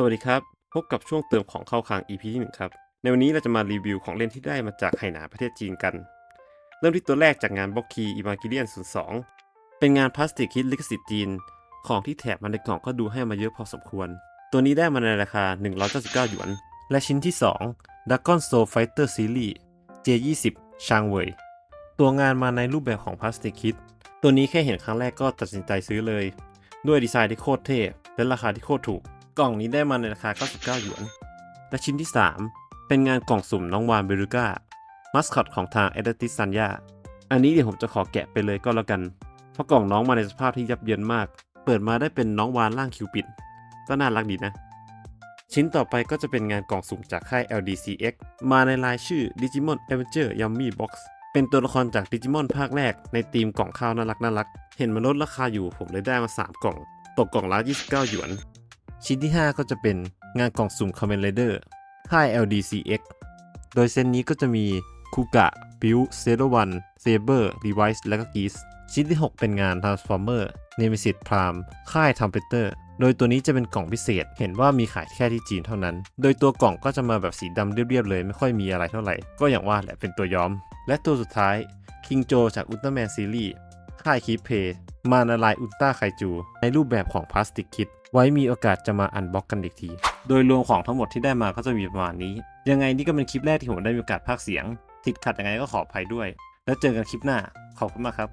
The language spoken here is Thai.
สวัสดีครับ พบกับช่วงเติมของเข้าคลัง EP ที่1ครับ ในวันนี้เราจะมารีวิวของเล่นที่ได้มาจากไหหนาประเทศจีนกัน เริ่มที่ตัวแรกจากงานบล็อกคีอิมากิเลียน02 เป็นงานพลาสติกฮิตลิขสิทธิ์จีน ของที่แถบมาในกล่องก็ดูให้มาเยอะพอสมควร ตัวนี้ได้มาในราคา 199 หยวน และชิ้นที่ 2 Dragon Soul Fighter Series J20 ชางเวยตัวงานมาในรูปแบบของพลาสติกฮิตตัวนี้แค่เห็นครั้งแรกก็ตัดสินใจซื้อเลย ด้วยดีไซน์ที่โคตรเท่และราคาที่โคตรถูก กล่องนี้ได้มาในราคา 99 หยวน และชิ้นที่ 3 เป็นงานกล่องสุ่มน้องวานเบรูก้า มัสคอตของทางเอเดติสันยาอันนี้เดี๋ยวผมจะขอแกะไปเลยก็แล้วกัน เพราะกล่องน้องมาในสภาพที่ยับเยินมาก เปิดมาได้เป็นน้องวานร่างคิวปิด ก็น่ารักดีนะ ชิ้นต่อไปก็จะเป็นงานกล่องสุ่มจากค่าย LDCX มาในลายชื่อ Digimon Adventure Yummy Box เป็นตัวละครจาก Digimon ภาคแรกในธีมกล่องข้าวน่ารักน่ารัก เห็นมันลดราคาอยู่ผมเลยได้มา 3 กล่อง ตกกล่องละ 29 หยวน ชิ้นที่ 5 ก็จะเป็นงานกล่องสุ่ม Kamen Rider ค่าย LDCX โดยเซตนี้ก็จะมีคูกะบิวเซโรวันเซเบอร์ดีไวส์และก็กีสชิ้นที่ 6 เป็นงาน Transformer Nemesis Prime ค่าย t ท m p e t e r โดยตัวนี้จะเป็นกล่องพิเศษ เห็นว่ามีขายแค่ที่จีนเท่านั้น โดยตัวกล่องก็จะมาแบบสีดำเรียบๆเลย ไม่ค่อยมีอะไรเท่าไหร่ ก็อย่างว่าแหละเป็นตัวย้อม และตัวสุดท้ายคิงโจจากอุลตร้าแมนซีรีส์ค่ายคีเพย์ มานาลายอุลตราไคจู ในรูปแบบของพลาสติกคิด ไว้มีโอกาสจะมาอันบ็อกกันอีกที โดยรวมของทั้งหมดที่ได้มาก็จะมีประมาณนี้ ยังไงนี่ก็เป็นคลิปแรกที่ผมได้มีโอกาสพากเสียง ติดขัดยังไงก็ขออภัยด้วย แล้วเจอกันคลิปหน้า ขอบคุณมากครับ